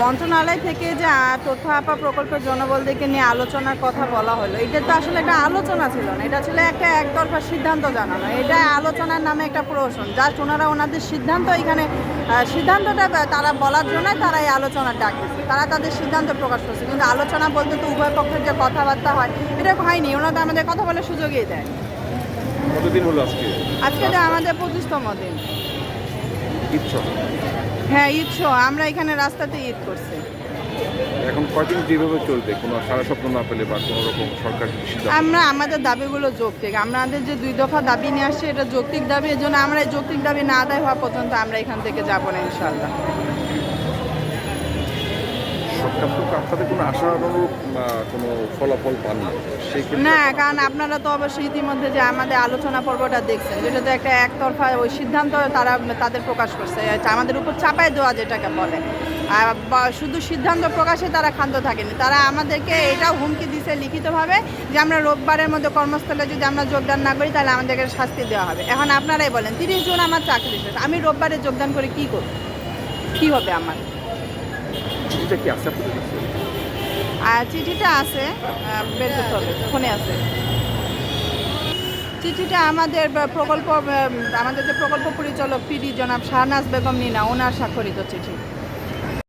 মন্ত্রণালয় থেকে যে তথ্য আপা প্রকল্পের জনবলদেরকে নিয়ে আলোচনার কথা বলা হলো এটা তো আসলে একটা আলোচনা ছিল না এটা ছিল একটা একতরফা সিদ্ধান্ত জানানো এটা আলোচনার নামে একটা প্রহসন জাস্ট ওনারা ওনাদের সিদ্ধান্ত এখানে সিদ্ধান্তটা তারা বলার জন্য তারা এই আলোচনার ডাক তারা তাদের সিদ্ধান্ত প্রকাশ করছে কিন্তু আলোচনা বলতে তো উভয় পক্ষের যে কথাবার্তা হয় এটা হয়নি ওনারা তো আমাদের কথা বলার সুযোগই দেয় কতদিন হলো আজকে? আজকে তো আমাদের পঁচিশতম দিন। ইচ্ছা হ্যাঁ ইচ্ছো আমরা এখানে রাস্তাতে ঈদ করছি। এখন কয়দিন যেভাবে চলবে? কোনো সারা স্বপ্ন না পেলে বা কোনো রকম সরকার আমরা আমাদের দাবিগুলো যৌক্তিক। আমাদের যে দুই দফা দাবি নিয়ে আসছে এটা যৌক্তিক দাবি। এর জন্য আমরা এই যৌক্তিক দাবি না আদায় হওয়া পর্যন্ত আমরা এখান থেকে যাব না ইনশাল্লাহ সরকার তো আপনাদের কোনো আহ, কোনো ফলাফল ক্ষেত্রে না কারণ আপনারা তো অবশ্যই ইতিমধ্যে যে আমাদের আলোচনা পর্বটা দেখছেন যেটা তো একটা একতরফা ওই সিদ্ধান্ত তারা তাদের প্রকাশ করছে। আমাদের উপর চাপায় দেওয়া যেটাকে বলে। শুধু সিদ্ধান্ত প্রকাশে তারা ক্ষান্ত থাকেনি। তারা আমাদেরকে এটাও হুমকি দিছে লিখিতভাবে যে আমরা রোববারের মধ্যে কর্মস্থলে যদি আমরা যোগদান না করি তাহলে আমাদেরকে শাস্তি দেওয়া হবে। এখন আপনারাই বলেন তিরিশ জন আমার চাকরি শেষ আমি রোববারে যোগদান করে কি করব? কি হবে আমার? চিঠিটা কি আছে আপনাদের কাছে? আর চিঠিটা আছে বের করতে হবে, ফোনে আছে। চিঠিটা আমাদের প্রকল্প আমাদের যে প্রকল্প পরিচালক পিডি জনাব শাহনাজ বেগম নিনা, ওনার স্বাক্ষরিত চিঠি।